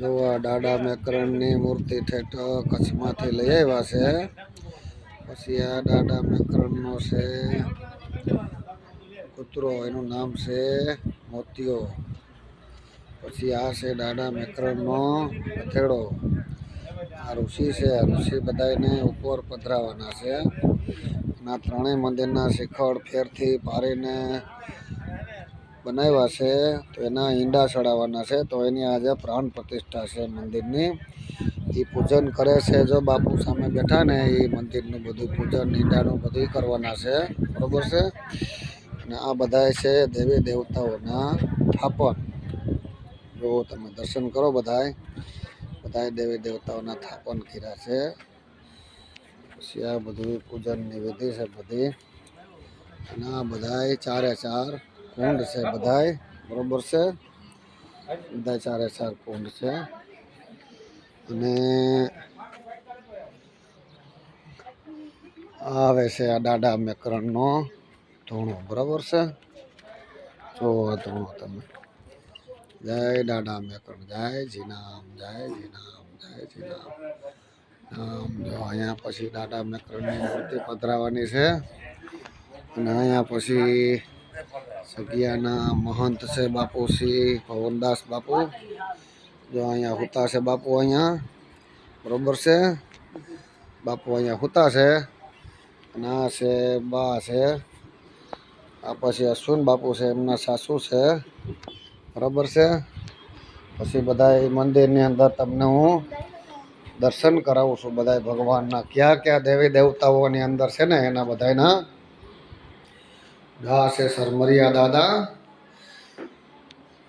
જો આ દાડા મેકરણની મૂર્તિ ઠેઠ કચ્છમાંથી લઈ આવ્યા છે. પછી આ દાડા મેકરણનો છે, કૂતરો, એનું નામ છે મોતિયો. પછી આ છે દાડા મેકરણનો હથેળો આ ઋષિ છે, આ ઋષિ બધાને ઉપર પધરાવાના છે. આ ત્રણેય મંદિરના શિખર ફેરથી પારીને બનાવ્યા છે, તો એના ઈંડા ચડાવવાના છે, તો એની આજે પ્રાણ પ્રતિષ્ઠા છે મંદિરની. એ પૂજન કરે છે જો બાપુ સામે બેઠા ને એ મંદિરનું બધું પૂજન, ઈંડાનું બધું કરવાના છે. બરાબર છે? અને આ બધા છે દેવી દેવતાઓના થાપન જો તમે દર્શન કરો બધાય બધાય દેવી દેવતાઓના થાપન કર્યા છે. પછી આ બધું પૂજનની વિધિ છે બધી. અને આ બધાય ચારે ચાર કુંડ છે બધાય. બરોબર છે? બધા ચારે ચાર કુંડ છે. અને આવે છે આ દાડા મેકરણનો ધૂણો. બરાબર છે? જો આ ધૂણો તમે. જય દાડા મેકરણ, જય જીનામ જય જીનામ જય જીનામ આમ જો અહીંયા પછી દાડા મેકરણની મૂર્તિ પધરાવાની છે. અને અહીંયા પછી સગિયાના મહંત છે બાપુ શ્રી પવનદાસ બાપુ. જો અહીંયા હુતા છે બાપુ અહીંયા. બરોબર છે? બાપુ અહીંયા હુતા છે. આ છે બા છે. આ પછી અશ્વિન બાપુ છે, એમના સાસુ છે. બરાબર છે? પછી બધા મંદિરની અંદર તમને હું દર્શન કરાવું છું. બધા ભગવાનના ક્યાં ક્યાં દેવી દેવતાઓની અંદર છે ને, એના બધાના આ છે સરમરિયા દાદા.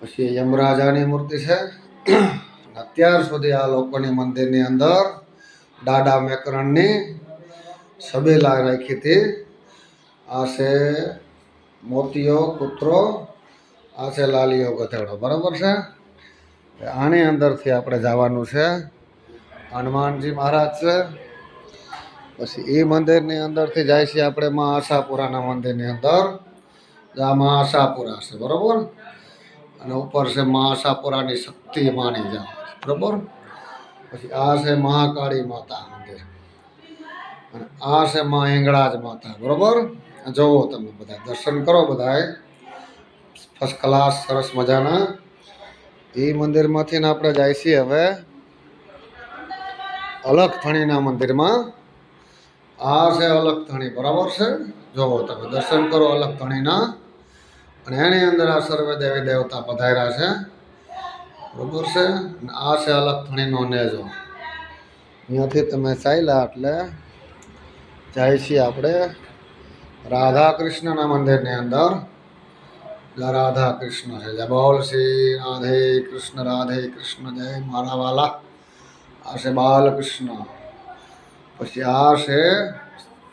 પછી યમરાજાની મૂર્તિ છે. અત્યાર સુધી આ લોકોની મંદિરની અંદર દાડા મેકરણની સબેલા રાખી હતી. આ છે મોતીઓ, કૂતરો, આ છે લાલીઓ ગધેડો. બરાબર છે? આની અંદરથી આપણે જવાનું છે. હનુમાનજી મહારાજ છે. પછી એ મંદિરની અંદરથી જાય છે આપણે મા આશાપુરાના મંદિરની અંદર. આ મા આશાપુરા છે, બરાબર? અને ઉપર છે મા આશાપુરાની શક્તિ માની જાય બરાબર? પછી આ છે મહાકાળી માતા મંદિર. અને આ છે મા હિંગળાજ માતા, બરાબર? જુઓ તમે બધા, દર્શન કરો બધાએ. ફર્સ્ટ ક્લાસ સરસ મજાના. એ મંદિરમાંથી આપણે જાય છીએ હવે અલગ ફણીના મંદિરમાં. આ છે અલગ થણી બરાબર છે? જુઓ તમે દર્શન કરો અલગ થણીના અને એની અંદર આ સર્વે દેવી દેવતા પધાર્યા છે. બરોબર છે? અને આ છે અલગ થણીનો નેજો. અહીંયાથી તમે ચાલ્યા એટલે જાય છીએ આપણે રાધા કૃષ્ણના મંદિરની અંદર. રાધા કૃષ્ણ છે. જય બોલ શ્રી રાધે કૃષ્ણ રાધે કૃષ્ણ, જય મારા વાલા. આ છે બાલકૃષ્ણ. પછી આ છે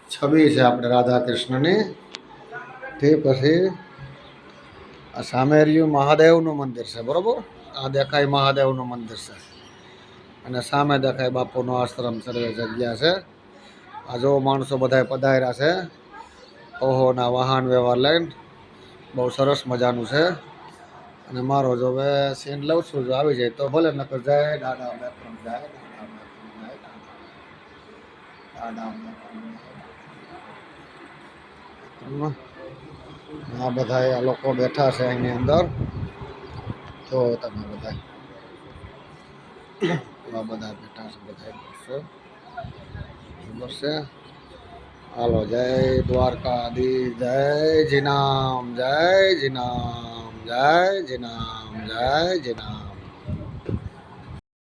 છબી છે આપણે રાધા કૃષ્ણની તે પછી આ સામે રહ્યું મહાદેવનું મંદિર છે, બરાબર? આ દેખાય મહાદેવનું મંદિર છે. અને સામે દેખાય બાપુનો આશ્રમ સર્વે જગ્યા છે. આ જો માણસો બધા પધાર્યા છે. ઓહોના વાહન વ્યવહાર લઈને બહુ સરસ મજાનું છે. અને મારો જો હવે સીન લઉં છું, જો આવી જાય તો ભલે, નકર જાય, દાદા જય દાદા મેકરમ જય દાદા દાદા મેકરમ આ બધા આ લોકો બેઠા છે એની અંદર. તો તમે બધા આ બધા બેઠા છે બધા છે? હાલો, જય દ્વારકાધીશ, જય જીનામ જય જીનામ જય જીનામ જય જીનામ.